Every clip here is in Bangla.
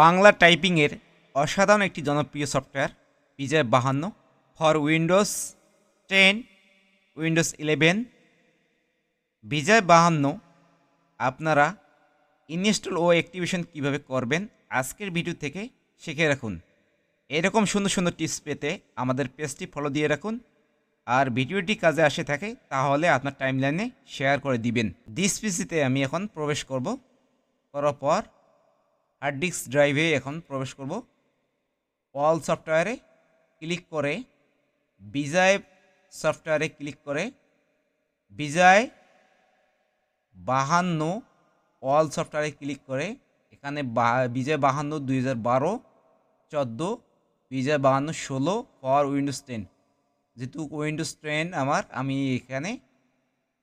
বাংলা টাইপিংয়ের অসাধারণ একটি জনপ্রিয় সফটওয়্যার, বিজয় বাহান্ন, for Windows ten, Windows eleven. Bijoy বাহান্ন, আপনারা ইনস্টল ও অ্যাক্টিভেশন কীভাবে করবেন আজকের ভিডিও থেকে শিখে রাখুন। এরকম সুন্দর সুন্দর টিপস পেতে আমাদের পেজটি ফলো দিয়ে রাখুন। আর ভিডিওটি কাজে আসে থাকে, তাহলে আপনার টাইমলাইনে শেয়ার করে দিবেন। ডিস পিসিতে আমি এখন প্রবেশ করব। করার পর হার্ড ডিস্ক ড্রাইভে এখন প্রবেশ করব। অল সফটওয়্যারে ক্লিক করে বিজয় সফটওয়্যারে ক্লিক করে বিজয় বাহান্ন অল সফটওয়্যারে ক্লিক করে, এখানে বিজয় বাহান্ন, দুই হাজার বারো, চোদ্দ বিজয় বাহান্ন, ষোলো ফর উইন্ডোজ টেন যেহেতু উইন্ডোজ টেন আমার, আমি এখানে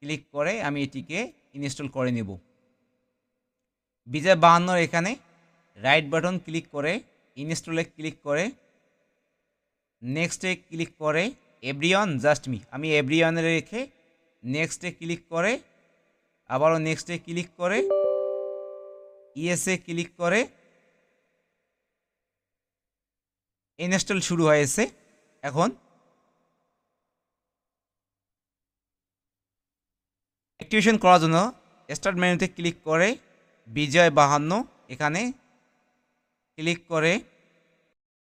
ক্লিক করে আমি এটিকে ইনস্টল করে নেব। বিজয় বাহান্নর এখানে রাইট বাটন ক্লিক করে ইনস্টলে ক্লিক করে নেক্সটে ক্লিক করে এভরিওয়ান জাস্ট মি আমি এভরিওয়ানে রেখে নেক্সটে ক্লিক করে, আবারও নেক্সটে ক্লিক করে ইএসএ ক্লিক করে ইনস্টল শুরু হয়েছে। এখন অ্যাক্টিভেশন করার জন্য স্টার্ট মেনুতে ক্লিক করে, বিজয় বাহান্ন, এখানে ক্লিক করে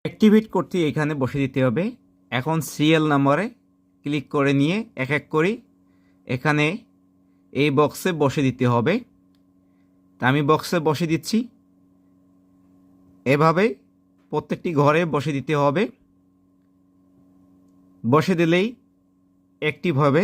অ্যাক্টিভেট করতে এখানে বসে দিতে হবে। এখন সিরিয়াল নাম্বারে ক্লিক করে নিয়ে এক এক করি। এখানে এই বক্সে বসে দিতে হবে। তা আমি বক্সে বসে দিচ্ছি। এভাবে প্রত্যেকটি ঘরে বসে দিতে হবে। বসে দিলেই অ্যাক্টিভ হবে।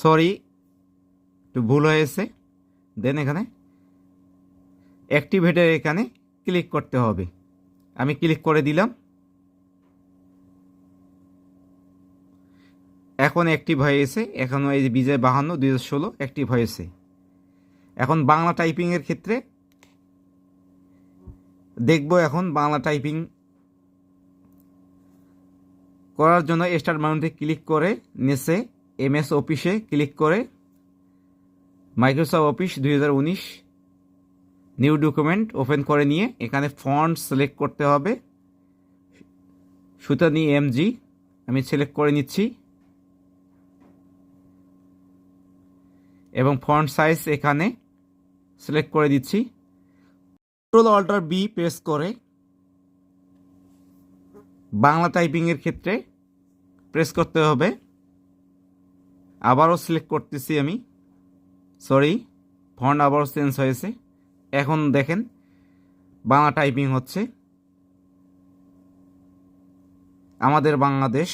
সরি, একটু ভুল হয়েছে। দেন এখানে অ্যাক্টিভেটের এখানে ক্লিক করতে হবে। আমি ক্লিক করে দিলাম। এখন অ্যাক্টিভ হয়েছে। এখন এই যে বিজয় বাহান্ন, দুই হাজার ষোলো অ্যাক্টিভ হয়েছে। এখন বাংলা টাইপিংয়ের ক্ষেত্রে দেখব এখন বাংলা টাইপিং করার জন্য স্টার্ট মাউন্টে ক্লিক করে নেসে এমএস অফিসে ক্লিক করে মাইক্রোসফট অফিস দু হাজার উনিশ নিউ ডকুমেন্ট ওপেন করে নিয়ে এখানে ফন্ট সিলেক্ট করতে হবে। সুতানি এমজি, আমি সিলেক্ট করে নিচ্ছি। এবং ফন্ট সাইজ এখানে সিলেক্ট করে দিচ্ছি। কন্ট্রোল অল্টার বি প্রেস করে বাংলা টাইপিংয়ের ক্ষেত্রে প্রেস করতে হবে। আবারও সিলেক্ট করতেছি আমি। সরি ফন্ট আবারও চেঞ্জ হয়েছে। এখন দেখেন, বাংলা টাইপিং হচ্ছে। আমাদের বাংলাদেশ।